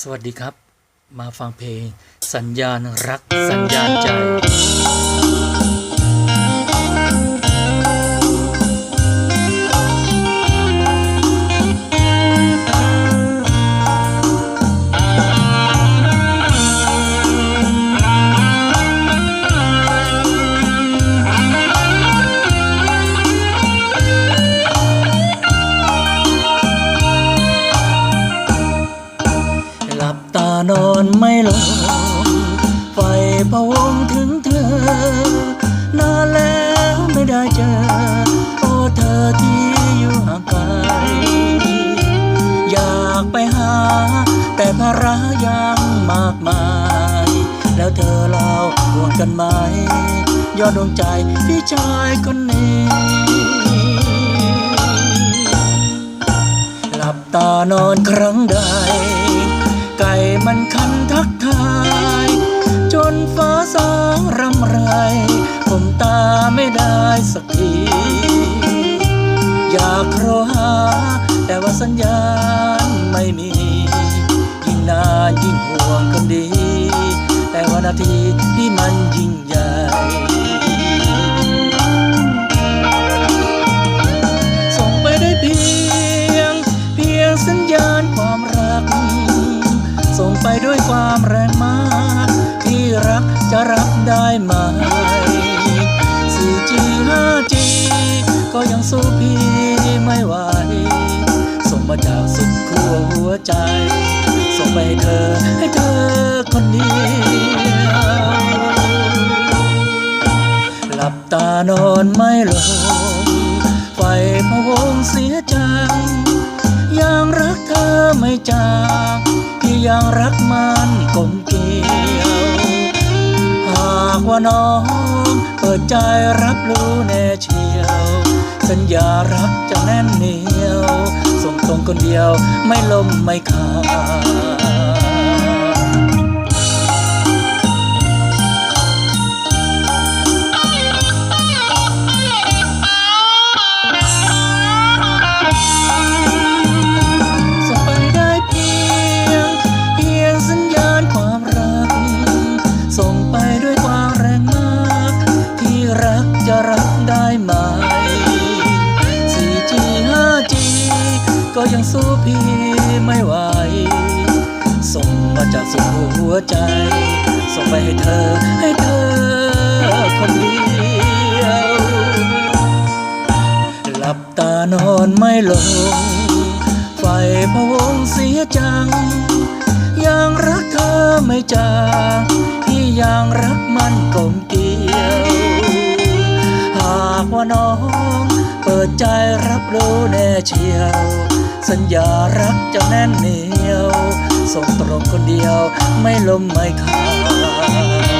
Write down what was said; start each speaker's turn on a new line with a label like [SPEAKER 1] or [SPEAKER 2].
[SPEAKER 1] สวัสดีครับ มาฟังเพลง สัญญาณรักสัญญาณใจ นอนไม่หลงไฟพะวงถึงเธอนานแล้วไม่ได้เจอ โอ้เธอที่อยู่ห่างไกล อยากไปหา แต่ภาระยังมากมาย แล้วเธอเราห่วงกันไหม ยอดดวงใจพี่ชายคนนี้หลับตานอนครั้งใด ไก่มันคันทักทาย จนฟ้าสางรำไร ผมตาไม่ได้สักที อยากโทรหา แต่ว่าสัญญาณไม่มี ยิ่งนานยิ่งห่วงคนดี แต่ว่านาทีที่มันยิ่งใหญ่ จะรับได้ไหม 4G 5G ก็ยังสู้พี่ไม่ไหว ส่งมาจากสุดขั้วหัวใจ ส่งไปให้เธอให้เธอคนเดียวหลับตานอนไม่ลงไฟพะวงเสียจัง ยังรักเธอไม่จางพี่ยังรักมันกลมเกลียวากว่าน้อง เปิดใจรับรู้แน่เชียว สัญญารักจะแน่นเหนียว ส่งตรงคนเดียวไม่ลมไม่ขาด ก็ยังสู้พี่ไม่ไหว ส่งมาจากสุดหัวใจ ส่งไปให้เธอให้เธอคนเดียว หลับตานอนไม่ลง ไฟพะวงเสียจัง ยังรักเธอไม่จางที่ยังรักมันกลมเกลียว หากว่าน้อง ดใจรับรู้แน่เชียว สัญญารักจะแน่นเหนียว ส่งตรงคนเดียวไม่ลมไม่ขาด